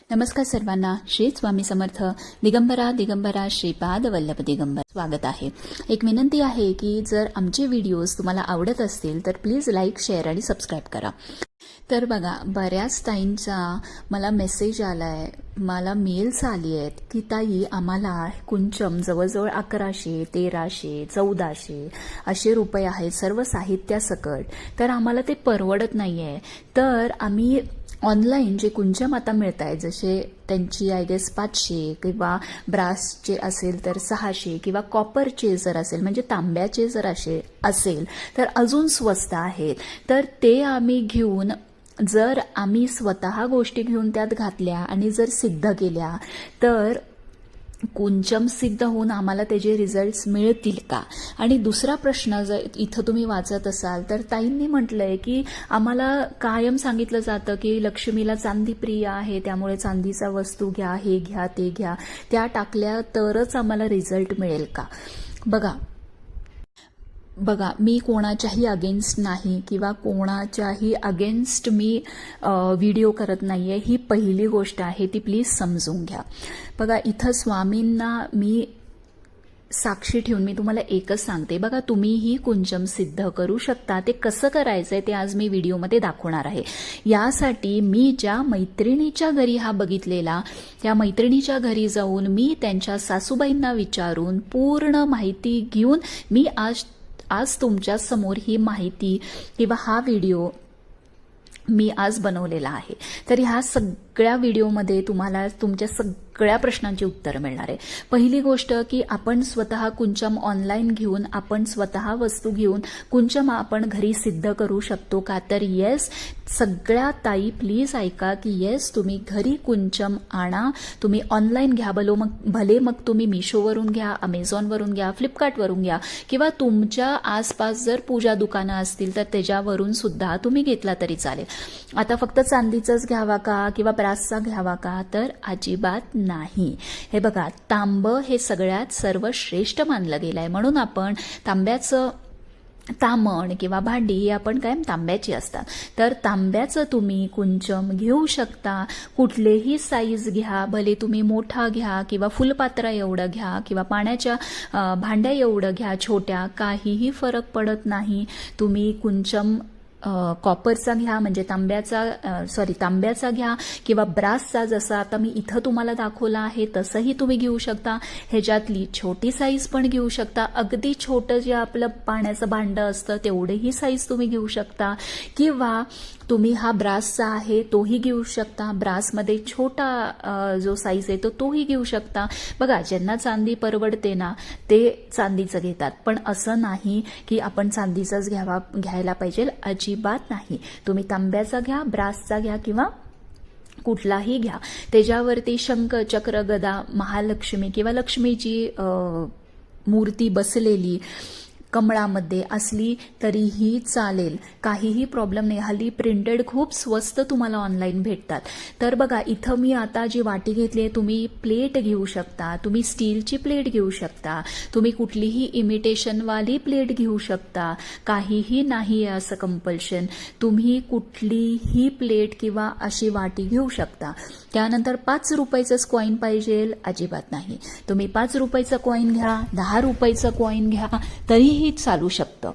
नमस्कार सर्वांना. श्री स्वामी समर्थ. दिगंबरा दिगंबरा श्रीपाद वल्लभ दिगंबर. स्वागत आहे. एक विनंती आहे की जर आमचे व्हिडिओज तुम्हाला आवडत असतील तर प्लीज लाईक शेअर आणि सबस्क्राईब करा. तर बघा बऱ्याच ताईंचा मला मेसेज आला आहे मला मेल्स आली आहेत की ताई आम्हाला कुंचम जवळजवळ अकराशे तेराशे चौदाशे असे रुपये आहेत सर्व साहित्यासकट. तर आम्हाला ते परवडत नाही आहे तर आम्ही ऑनलाईन जे कुंचम आता मिळत आहे जसे त्यांची आय गेस पाचशे किंवा ब्रासचे असेल तर सहाशे किंवा कॉपरचे जर असेल म्हणजे तांब्याचे जर असे असेल तर अजून स्वस्त आहेत. तर ते आम्ही घेऊन जर आम्ही स्वतः गोष्टी घेऊन त्यात घातल्या आणि जर सिद्ध केल्या तर कुंचम सिद्ध होऊन आम्हाला त्याचे रिझल्ट्स मिळतील का? आणि दुसरा प्रश्न जर इथं तुम्ही वाचत असाल तर ताईंनी म्हटलंय की आम्हाला कायम सांगितलं जातं की लक्ष्मीला चांदी प्रिय आहे त्यामुळे चांदीचा वस्तू घ्या हे घ्या ते घ्या. त्या टाकल्या तरच आम्हाला रिझल्ट मिळेल का? बघा बघा मी कोणाच्याही अगेन्स्ट नाही किंवा कोणाच्याही अगेन्स्ट मी व्हिडिओ करत नाही आहे ही पहिली गोष्ट आहे ती प्लीज समजून घ्या. बघा इथं स्वामींना मी साक्षी ठेवून मी तुम्हाला एकच सांगते. बघा तुम्हीही कुंचम सिद्ध करू शकता. ते कसं करायचं आहे ते आज मी व्हिडिओमध्ये दाखवणार आहे. यासाठी मी ज्या मैत्रिणीच्या घरी हा बघितलेला त्या मैत्रिणीच्या घरी जाऊन मी त्यांच्या सासूबाईंना विचारून पूर्ण माहिती घेऊन मी आज आज तुमच्यासमोर ही माहिती किंवा हा व्हिडिओ मी आज बनवलेला आहे. तर ह्या सगळ्या व्हिडिओमध्ये तुम्हाला तुमच्या सग सगळ्या प्रश्नांची उत्तरं मिळणार आहे. पहिली गोष्ट की आपण स्वतः कुंचम ऑनलाईन घेऊन आपण स्वतः वस्तू घेऊन कुंचम आपण घरी सिद्ध करू शकतो का? तर येस सगळ्या ताई प्लीज ऐका की येस तुम्ही घरी कुंचम आणा तुम्ही ऑनलाईन घ्या. भलो मग भले मग तुम्ही मिशोवरून घ्या अमेझॉनवरून घ्या फ्लिपकार्टवरून घ्या. किंवा तुमच्या आसपास जर पूजा दुकानं असतील तर त्याच्यावरून सुद्धा तुम्ही घेतला तरी चालेल. आता फक्त चांदीचंच घ्यावा का? किंवा ब्रासचा घ्यावा का? तर अजिबात नाही. हे बघा तांबं हे सगळ्यात सर्वश्रेष्ठ मानलं गेलं आहे म्हणून आपण तांब्याचं तामण किंवा भांडी ही आपण कायम तांब्याची असतात. तर तांब्याचं तुम्ही कुंचम घेऊ शकता. कुठलेही साईज घ्या भले तुम्ही मोठा घ्या किंवा फुलपात्रा एवढं घ्या किंवा पाण्याच्या भांड्या एवढं घ्या छोट्या काहीही फरक पडत नाही. तुम्ही कुंचम कॉपरचा घ्या म्हणजे तांब्याचा सॉरी तांब्याचा घ्या किंवा ब्रासचा जसा आता मी इथं तुम्हाला दाखवला आहे तसंही तुम्ही घेऊ शकता. ह्याच्यातली छोटी साईज पण घेऊ शकता. अगदी छोटं जे आपलं पाण्याचं भांडं असतं तेवढेही साईज तुम्ही घेऊ शकता. किंवा तुम्ही हा ब्रासचा आहे तोही घेऊ शकता. ब्रासमध्ये छोटा जो साईज आहे तो तोही घेऊ शकता. बघा ज्यांना चांदी परवडते ना ते चांदीचं घेतात. पण असं नाही की आपण चांदीचाच घ्यावा घ्यायला पाहिजे. अजिबात नाही. तुम्ही तांब्याचा घ्या ब्रासचा घ्या किंवा कुठलाही घ्या. त्याच्यावरती शंख चक्र गदा महालक्ष्मी किंवा लक्ष्मीची मूर्ती बसलेली कमळामध्ये असली तरीही चालेल. काहीही प्रॉब्लेम नाही. हल्ली प्रिंटेड खूप स्वस्त तुम्हाला ऑनलाईन भेटतात. तर बघा इथं मी आता जी वाटी घेतली आहे तुम्ही प्लेट घेऊ शकता. तुम्ही स्टीलची प्लेट घेऊ शकता. तुम्ही कुठलीही इमिटेशनवाली प्लेट घेऊ शकता. काहीही नाही आहे असं कंपल्शन तुम्ही कुठलीही प्लेट किंवा अशी वाटी घेऊ शकता. त्यानंतर पाच रुपयाचंच कॉईन पाहिजे. अजिबात नाही. तुम्ही पाच रुपयाचं कॉईन घ्या दहा रुपयाचं कॉईन घ्या तरीही चालू शकतं.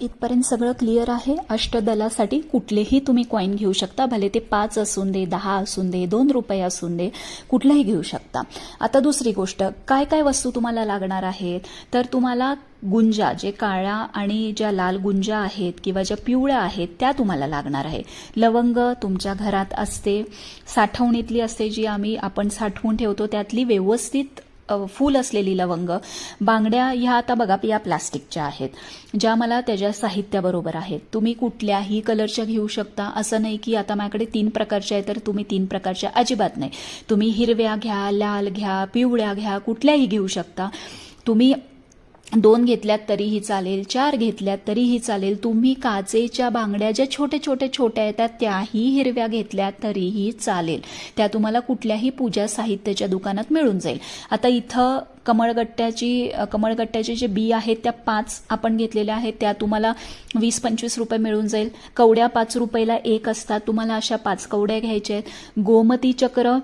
इथपर्यंत सगळं क्लिअर आहे. अष्टदलासाठी कुठलेही तुम्ही कॉईन घेऊ शकता. भले ते पाच असून दे दहा असून दे दोन रुपये असून दे कुठलंही घेऊ शकता. आता दुसरी गोष्ट काय काय वस्तू तुम्हाला लागणार आहेत? तर तुम्हाला गुंजा जे काळ्या आणि ज्या लाल गुंजा आहेत किंवा ज्या पिवळ्या आहेत त्या तुम्हाला लागणार आहे. लवंग तुमच्या घरात असते. साठवणीतली असते जी आम्ही आपण साठवून ठेवतो त्यातली व्यवस्थित फूल असलेली लवंग. बांगड्या ह्या आता बघा या प्लास्टिकच्या आहेत. ज्या मला त्याच्या साहित्याबरोबर आहेत. तुम्ही कुठल्याही कलरच्या घेऊ शकता. असं नाही की आता माझ्याकडे तीन प्रकारच्या आहे तर तुम्ही तीन प्रकारच्या अजिबात नाही. तुम्ही हिरव्या घ्या लाल घ्या पिवळ्या घ्या कुठल्याही घेऊ शकता. तुम्ही दोन घेतल्यात तरीही चालेल चार घेतल्यात तरीही चालेल. तुम्ही काचेच्या बांगड्या ज्या छोट्या छोट्या छोट्या येतात त्याही हिरव्या घेतल्या तरीही चालेल. त्या तुम्हाला कुठल्याही पूजा साहित्याच्या दुकानात मिळून जाईल. आता इथं कमळगट्ट्याची कमळगट्ट्याचे जे बी आहेत त्या पाच आपण घेतलेल्या आहेत त्या तुम्हाला वीस पंचवीस रुपये मिळून जाईल. कवड्या पाच रुपयाला एक असतात. तुम्हाला अशा पाच कवड्या घ्यायच्या आहेत. गोमती चक्र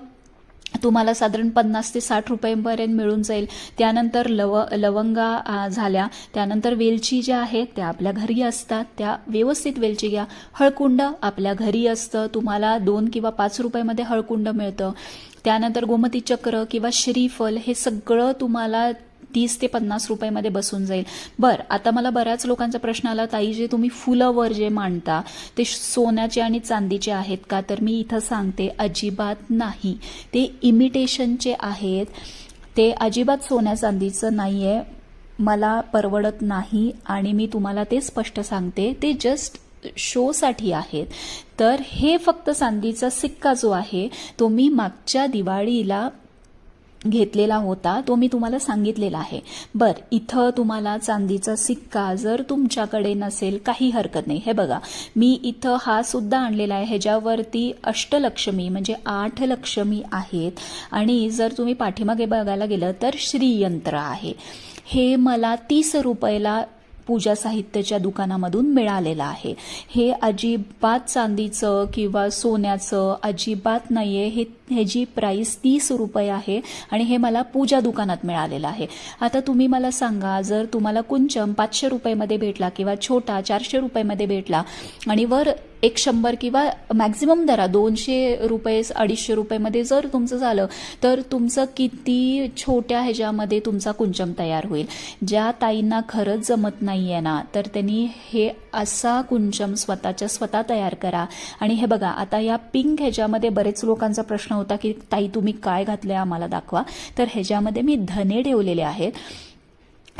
तुम्हाला साधारण पन्नास ते साठ रुपयांपर्यंत मिळून जाईल. त्यानंतर लव लवंगा झाल्या. त्यानंतर वेलची ज्या आहेत त्या आपल्या घरी असतात. त्या व्यवस्थित वेलची घ्या. हळकुंड आपल्या घरी असतं. तुम्हाला दोन किंवा पाच रुपयामध्ये हळकुंड मिळतं. त्यानंतर गोमती चक्र किंवा श्रीफल हे सगळं तुम्हाला तीस ते पन्नास रुपयामध्ये बसून जाईल. बर आता मला बऱ्याच लोकांचा प्रश्न आला ताई जे तुम्ही फुलावर जे मांडता ते सोन्याचे आणि चांदीचे आहेत का? तर मी इथं सांगते अजिबात नाही. ते इमिटेशनचे आहेत. ते अजिबात सोन्या चांदीचं नाही आहे मला परवडत नाही आणि मी तुम्हाला ते स्पष्ट सांगते ते जस्ट शोसाठी आहेत. तर हे फक्त चांदीचा सिक्का जो आहे तो मी मागच्या दिवाळीला घेतलेला होता तो मी तुम्हाला सांगितलेला आहे. बर इथं तुम्हाला चांदीचा सिक्का जर तुमच्याकडे नसेल काही हरकत नाही. हे बघा मी इथं हा सुद्धा आणलेला आहे. ह्याच्यावरती अष्टलक्ष्मी म्हणजे आठ लक्ष्मी आहेत. आणि जर तुम्ही पाठीमागे बघायला गेलं तर श्रीयंत्र आहे. हे मला तीस रुपयाला पूजा साहित्याच्या दुकानामधून मिळालेलं आहे. हे अजिबात चांदीचं किंवा सोन्याचं अजिबात नाही आहे हे ह्याची प्राईस तीस रुपये आहे आणि हे मला पूजा दुकानात मिळालेलं आहे. आता तुम्ही मला सांगा जर तुम्हाला कुंचम पाचशे रुपयेमध्ये भेटला किंवा छोटा चारशे रुपयेमध्ये भेटला आणि वर एक शंभर किंवा मॅक्झिमम दरा दोनशे रुपये अडीचशे रुपयेमध्ये जर तुमचं झालं तर तुमचं किती छोट्या ह्याच्यामध्ये तुमचा कुंचम तयार होईल. ज्या ताईंना खरंच जमत नाही आहे ना तर त्यांनी हे असा कुंचम स्वतःच्या स्वतः तयार करा. आणि हे बघा आता या पिंक ह्याच्यामध्ये बरेच लोकांचा प्रश्न होता की ताई तुम्ही काय घातलं आहे आम्हाला दाखवा. तर ह्याच्यामध्ये मी धने ठेवलेले आहेत.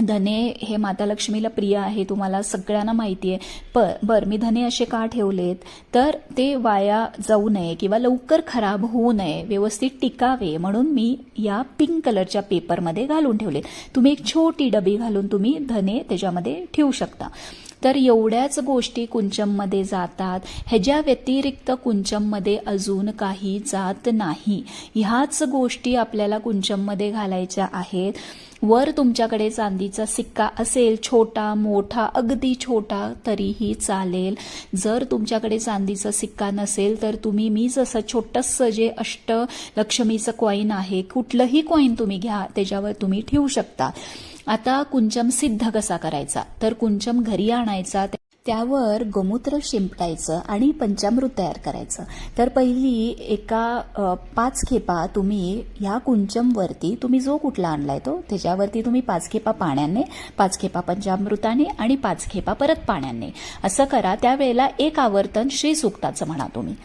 धने हे माता लक्ष्मीला प्रिय आहे तुम्हाला सगळ्यांना माहिती आहे. प बर मी धने असे का ठेवलेत? तर ते वाया जाऊ नये किंवा लवकर खराब होऊ नये व्यवस्थित टिकावे म्हणून मी या पिंक कलरच्या पेपरमध्ये घालून ठेवले तुम्ही एक छोटी डबी घालून तुम्ही धने त्याच्यामध्ये ठेवू शकता. तर एवढ्याच गोष्टी कुंचममध्ये जातात. ह्याच्या व्यतिरिक्त कुंचममध्ये अजून काही जात नाही. ह्याच गोष्टी आपल्याला कुंचममध्ये घालायच्या आहेत. वर तुमच्याकडे चांदीचा सिक्का असेल छोटा मोठा अगदी छोटा तरीही चालेल. जर तुमच्याकडे चांदीचा सिक्का नसेल तर तुम्ही मी जसं छोटंसं जे अष्टलक्ष्मीचं कॉईन आहे कुठलंही कॉईन तुम्ही घ्या त्याच्यावर तुम्ही ठेवू शकता. आता कुंचम सिद्ध कसा करायचा? तर कुंचम घरी आणायचा त्यावर गोमूत्र शिंपटायचं आणि पंचामृत तयार करायचं. तर पहिली एका पाच खेपा तुम्ही ह्या कुंचमवरती तुम्ही जो कुठला आणलाय तो त्याच्यावरती तुम्ही पाच खेपा पाण्याने पाच खेपा पंचामृताने आणि पाच खेपा परत पाण्याने. असं करा त्यावेळेला एक आवर्तन श्री सुक्ताचं म्हणा तुम्ही.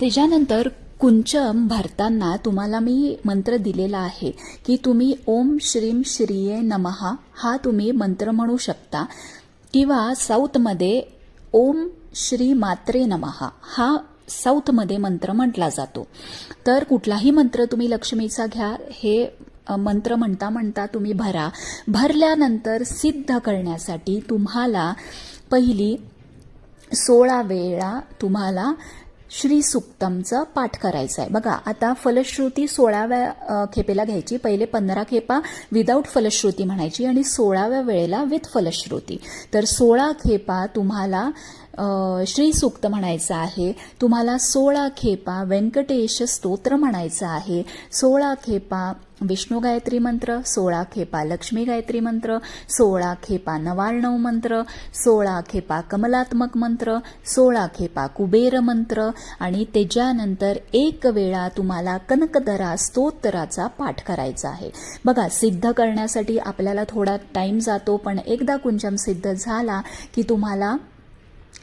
त्याच्यानंतर कुंचम भरताना तुम्हाला मी मंत्र दिलेला आहे की तुम्ही ओम श्रीम श्रीये नमहा हा तुम्ही मंत्र म्हणू शकता. किंवा साऊथमध्ये ओम श्री मात्रे नमहा हा साऊथमध्ये मंत्र म्हटला जातो. तर कुठलाही मंत्र तुम्ही लक्ष्मीचा घ्या हे मंत्र म्हणता म्हणता तुम्ही भरा. भरल्यानंतर सिद्ध करण्यासाठी तुम्हाला पहिली सोळा वेळा तुम्हाला श्री सुक्तमचं पाठ करायचं आहे बघा आता फलश्रुती सोळाव्या खेपेला घ्यायची. पहिले पंधरा खेपा विदाऊट फलश्रुती म्हणायची आणि सोळाव्या वेळेला विथ फलश्रुती. तर सोळा खेपा तुम्हाला श्रीसूक्त श्री म्हणायचं आहे तुम्हाला सोळा खेपा व्यंकटेश स्तोत्र म्हणायचं आहे. सोळा खेपा विष्णू गायत्री मंत्र सोळा खेपा लक्ष्मी गायत्री मंत्र सोळा खेपा नवाळणव मंत्र सोळा खेपा कमलात्मक मंत्र सोळा खेपा कुबेर मंत्र आणि त्याच्यानंतर एक वेळा तुम्हाला कनकदरा स्तोत्राचा पाठ करायचा आहे. बघा सिद्ध करण्यासाठी आपल्याला थोडा टाईम जातो पण एकदा कुंचम सिद्ध झाला की तुम्हाला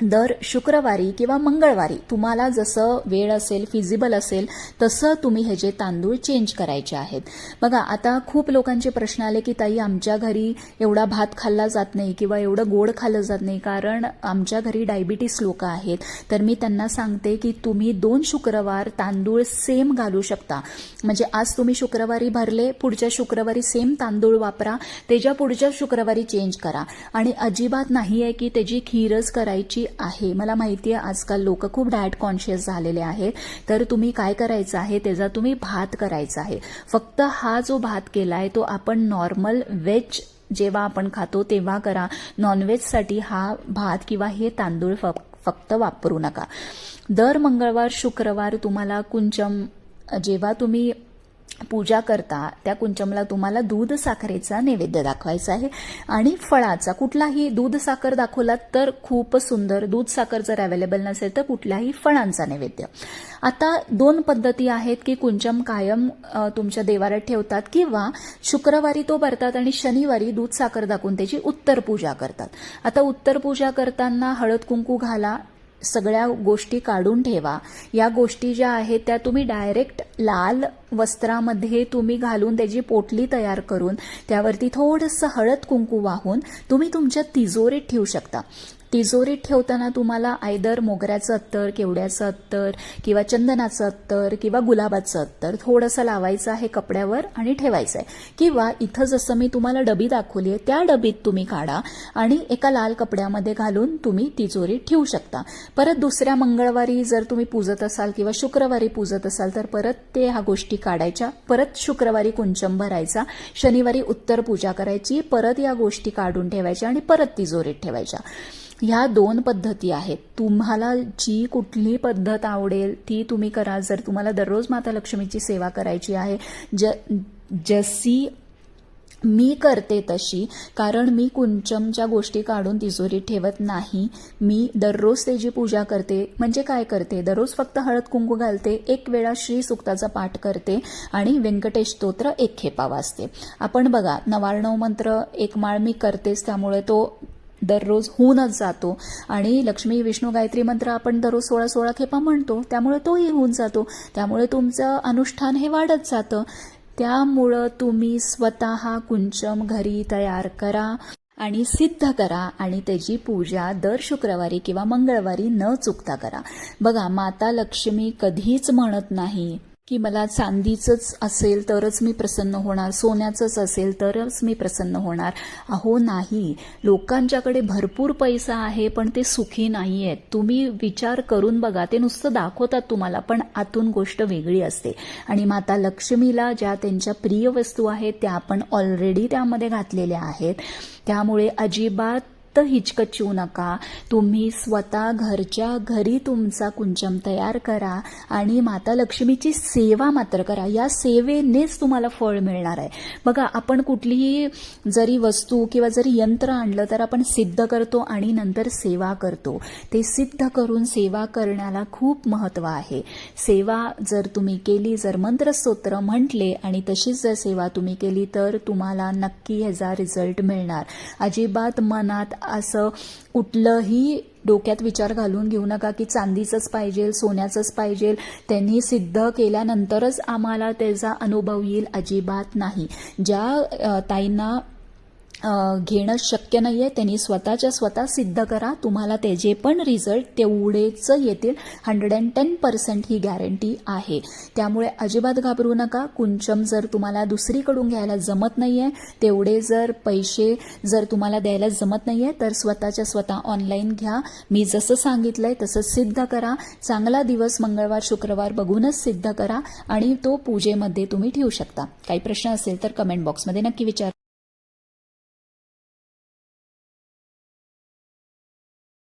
दर शुक्रवारी किंवा मंगळवारी तुम्हाला जसं वेळ असेल फिजिबल असेल तसं तुम्ही हे जे तांदूळ चेंज करायचे आहेत. बघा आता खूप लोकांचे प्रश्न आले की ताई आमच्या घरी एवढा भात खाल्ला जात नाही किंवा एवढं गोड खाल्लं जात नाही कारण आमच्या घरी डायबिटीस लोक आहेत. तर मी त्यांना सांगते की तुम्ही दोन शुक्रवार तांदूळ सेम घालू शकता. म्हणजे आज तुम्ही शुक्रवारी भरले पुढच्या शुक्रवारी सेम तांदूळ वापरा त्याच्या पुढच्या शुक्रवारी चेंज करा. आणि अजिबात नाही आहे की त्याची खीरच करायची आहे. मला माहिती आहे आजकाल लोक खूप डायट कॉन्शियस झालेले आहेत. तर तुम्ही काय करायचं आहे? त्याचा तुम्ही भात करायचा आहे. फक्त हा जो भात केलाय तो आपण नॉर्मल व्हेज जेव्हा आपण खातो तेव्हा करा. नॉनव्हेजसाठी हा भात किंवा हे तांदूळ फक्त वापरू नका. दर मंगळवार शुक्रवार तुम्हाला कुंचम जेव्हा तुम्ही पूजा करता त्या कुंचमला तुम्हाला दूध साखरेचा नैवेद्य दाखवायचा आहे आणि फळाचा. कुठलाही दूध साखर दाखवलात तर खूप सुंदर. दूध साखर जर अवेलेबल नसेल तर कुठल्याही फळांचा नैवेद्य. आता दोन पद्धती आहेत की कुंचम कायम तुमच्या देवारात ठेवतात किंवा शुक्रवारी तो भरतात आणि शनिवारी दूध साखर दाखवून त्याची उत्तर पूजा करतात. आता उत्तर पूजा करताना हळद कुंकू घाला सगळ्या गोष्टी काढून ठेवा. या गोष्टी ज्या आहेत त्या तुम्ही डायरेक्ट लाल वस्त्रामध्ये तुम्ही घालून त्याची पोटली तयार करून त्यावरती थोडंसं हळद कुंकू वाहून तुम्ही तुमच्या तिजोरीत ठेवू शकता. तिजोरीत ठेवताना तुम्हाला आयदर मोगऱ्याचं अत्तर केवड्याचं अत्तर किंवा चंदनाचं अत्तर किंवा गुलाबाचं अत्तर थोडंसं लावायचं आहे कपड्यावर आणि ठेवायचं आहे किंवा इथं जसं मी तुम्हाला डबी दाखवली आहे त्या डबीत तुम्ही काढा आणि एका लाल कपड्यामध्ये घालून तुम्ही तिजोरीत ठेवू शकता. परत दुसऱ्या मंगळवारी जर तुम्ही पूजत असाल किंवा शुक्रवारी पूजत असाल तर परत ते ह्या गोष्टी काढायच्या. परत शुक्रवारी कुंचम भरायचा शनिवारी उत्तर पूजा करायची परत या गोष्टी काढून ठेवायच्या आणि परत तिजोरीत ठेवायच्या. ह्या दोन पद्धती आहेत. तुम्हाला जी कुठली पद्धत आवडेल ती तुम्ही करा. जर तुम्हाला दररोज माता लक्ष्मीची सेवा करायची आहे ज जशी मी करते तशी कारण मी कुंचमच्या गोष्टी काढून तिजोरीत ठेवत नाही. मी दररोज त्याची पूजा करते. म्हणजे काय करते? दररोज फक्त हळद कुंकू घालते एक वेळा श्री सुक्ताचा पाठ करते आणि व्यंकटेश स्तोत्र एक खेपा वाचते. आपण बघा नवार्णव मंत्र एक माळ मी करतेच त्यामुळे तो दररोज होऊनच जातो. आणि लक्ष्मी विष्णू गायत्री मंत्र आपण दररोज सोळा सोळा खेपा म्हणतो. त्यामुळे तोही होऊन जातो. त्यामुळे तुमचं अनुष्ठान हे वाढत जातं. त्यामुळं तुम्ही स्वतः कुंचम घरी तयार करा आणि सिद्ध करा आणि त्याची पूजा दर शुक्रवारी किंवा मंगळवारी न चुकता करा. बघा माता लक्ष्मी कधीच म्हणत नाही. की मला चांदीचंच असेल तरच मी प्रसन्न होणार सोन्याचंच असेल तरच मी प्रसन्न होणार. अहो नाही. लोकांच्याकडे भरपूर पैसा आहे पण ते सुखी नाही आहेत तुम्ही विचार करून बघा ते नुसतं दाखवतात तुम्हाला पण आतून गोष्ट वेगळी असते. आणि माता लक्ष्मीला ज्या त्यांच्या प्रिय वस्तू आहेत त्या आपण ऑलरेडी त्यामध्ये घातलेल्या आहेत. त्यामुळे अजिबात हिचकचू नका. तुम्ही स्वतः घरच्या घरी तुमचा कुंचम तयार करा आणि माता लक्ष्मीची सेवा मात्र करा. या सेवेनेच तुम्हाला फळ मिळणार आहे. बघा आपण कुठलीही जरी वस्तू किंवा जरी यंत्र आणलं तर आपण सिद्ध करतो आणि नंतर सेवा करतो. ते सिद्ध करून सेवा करण्याला खूप महत्त्व आहे. सेवा जर तुम्ही केली जर मंत्रस्तोत्र म्हटले आणि तशीच जर सेवा तुम्ही केली तर तुम्हाला नक्की ह्याचा रिझल्ट मिळणार. अजिबात मनात असं कुठलंही डोक्यात विचार घालून घेऊ नका की चांदीचंच पाहिजे सोन्याचंच पाहिजे. त्यांनी सिद्ध केल्यानंतरच आम्हाला त्याचा अनुभव येईल अजिबात नाही. ज्या ताईंना घेणं शक्य नाही आहे त्यांनी स्वतःच्या स्वतः सिद्ध करा. तुम्हाला त्याचे पण रिझल्ट तेवढेच येतील. हंड्रेड अँड टेन पर्सेंट ही गॅरंटी आहे. त्यामुळे अजिबात घाबरू नका. कुंचम जर तुम्हाला दुसरीकडून घ्यायला जमत नाही आहे तेवढे जर पैसे जर तुम्हाला द्यायला जमत नाही आहे तर स्वतःच्या स्वतः ऑनलाईन घ्या. मी जसं सांगितलं आहे तसं सिद्ध करा. चांगला दिवस मंगळवार शुक्रवार बघूनच सिद्ध करा आणि तो पूजेमध्ये तुम्ही ठेवू शकता. काही प्रश्न असेल तर कमेंट बॉक्समध्ये नक्की विचार.